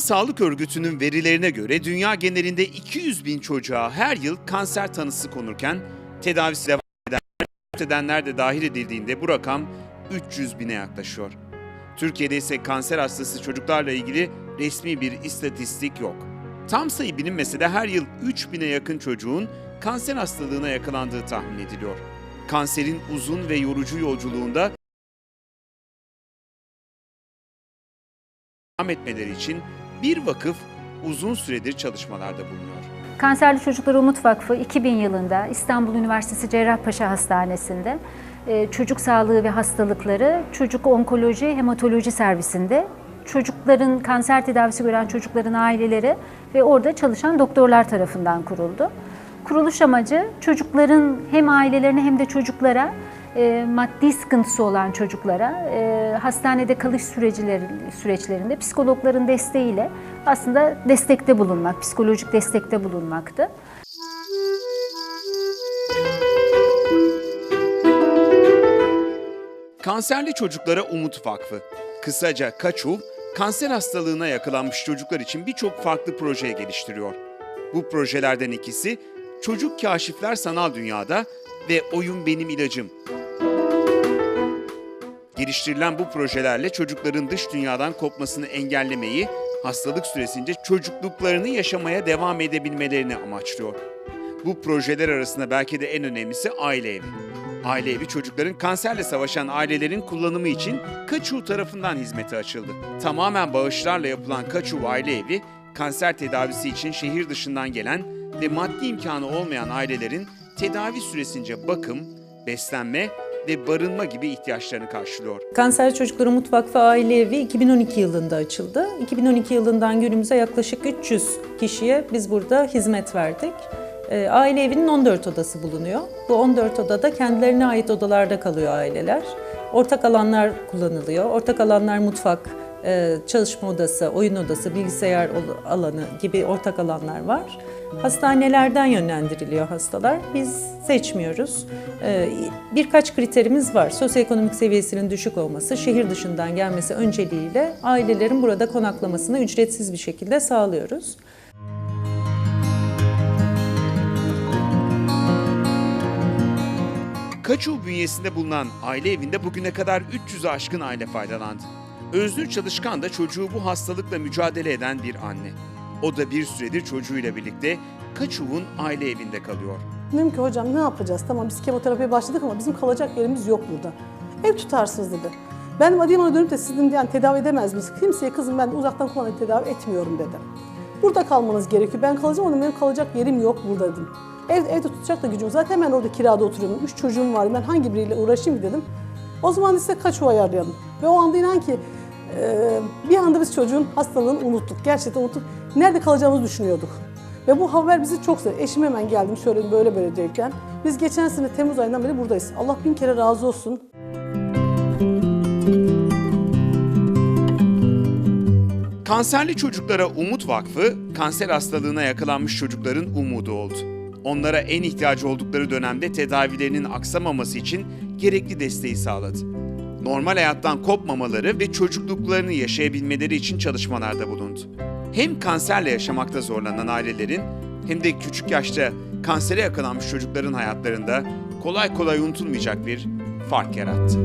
Sağlık Örgütü'nün verilerine göre dünya genelinde 200 bin çocuğa her yıl kanser tanısı konurken tedavisi devam eden edenler de dahil edildiğinde bu rakam 300 bine yaklaşıyor. Türkiye'de ise kanser hastası çocuklarla ilgili resmi bir istatistik yok. Tam sayı bilinmese de her yıl 3 bine yakın çocuğun kanser hastalığına yakalandığı tahmin ediliyor. Kanserin uzun ve yorucu yolculuğunda devam etmeleri için bir vakıf uzun süredir çalışmalarda bulunuyor. Kanserli Çocuklar Umut Vakfı 2000 yılında İstanbul Üniversitesi Cerrahpaşa Hastanesi'nde e, çocuk sağlığı ve hastalıkları çocuk onkoloji hematoloji servisinde çocukların kanser tedavisi gören çocukların aileleri ve orada çalışan doktorlar tarafından kuruldu. Kuruluş amacı çocukların hem ailelerine hem de çocuklara e, maddi sıkıntısı olan çocuklara e, hastanede kalış süreçlerinde psikologların desteğiyle aslında destekte bulunmak, psikolojik destekte bulunmaktı. Kanserli Çocuklara Umut Vakfı, kısaca KAÇUV, kanser hastalığına yakalanmış çocuklar için birçok farklı proje geliştiriyor. Bu projelerden ikisi Çocuk Kaşifler Sanal Dünyada ve Oyun Benim İlacım. Geliştirilen bu projelerle çocukların dış dünyadan kopmasını engellemeyi, hastalık süresince çocukluklarını yaşamaya devam edebilmelerini amaçlıyor. Bu projeler arasında belki de en önemlisi aile evi. Aile evi çocukların kanserle savaşan ailelerin kullanımı için Kaçu tarafından hizmete açıldı. Tamamen bağışlarla yapılan Kaçu aile evi, kanser tedavisi için şehir dışından gelen ve maddi imkanı olmayan ailelerin tedavi süresince bakım, beslenme ve barınma gibi ihtiyaçlarını karşılıyor. Kanser Çocukları Umut Vakfı Aile Evi 2012 yılında açıldı. 2012 yılından günümüze yaklaşık 300 kişiye biz burada hizmet verdik. Ee, Aile evinin 14 odası bulunuyor. Bu 14 odada kendilerine ait odalarda kalıyor aileler. Ortak alanlar kullanılıyor. Ortak alanlar mutfak, e, çalışma odası, oyun odası, bilgisayar alanı gibi ortak alanlar var. Hastanelerden yönlendiriliyor hastalar. Biz seçmiyoruz. Ee, Birkaç kriterimiz var. Sosyoekonomik seviyesinin düşük olması, şehir dışından gelmesi önceliğiyle ailelerin burada konaklamasını ücretsiz bir şekilde sağlıyoruz. Kaçu bünyesinde bulunan aile evinde bugüne kadar 300'ü aşkın aile faydalandı. Özgür Çalışkan da çocuğu bu hastalıkla mücadele eden bir anne. O da bir süredir çocuğuyla birlikte Kaçu'nun aile evinde kalıyor. Dedim ki hocam ne yapacağız? Tamam biz kemoterapiye başladık ama bizim kalacak yerimiz yok burada. Ev tutarsınız dedi. Ben Adıyaman'a dönüp de sizin yani tedavi edemez miyiz? Kimseye kızım ben uzaktan kumandalı tedavi etmiyorum dedim. Burada kalmanız gerekiyor. Ben kalacağım ama benim kalacak yerim yok burada dedim. Ev, evde tutacak da gücüm. Zaten ben orada kirada oturuyorum. Üç çocuğum var. Ben hangi biriyle uğraşayım dedim. O zaman size kaç o ayarlayalım. Ve o anda inan ki e, bir anda biz çocuğun hastalığını unuttuk. Gerçekten unuttuk. Nerede kalacağımızı düşünüyorduk. Ve bu haber bizi çok sevdi. Eşim hemen geldim söyledim böyle böyle diyorken. Biz geçen sene Temmuz ayından beri buradayız. Allah bin kere razı olsun. Kanserli Çocuklara Umut Vakfı, kanser hastalığına yakalanmış çocukların umudu oldu. Onlara en ihtiyacı oldukları dönemde tedavilerinin aksamaması için gerekli desteği sağladı. Normal hayattan kopmamaları ve çocukluklarını yaşayabilmeleri için çalışmalarda bulundu. Hem kanserle yaşamakta zorlanan ailelerin hem de küçük yaşta kansere yakalanmış çocukların hayatlarında kolay kolay unutulmayacak bir fark yarattı.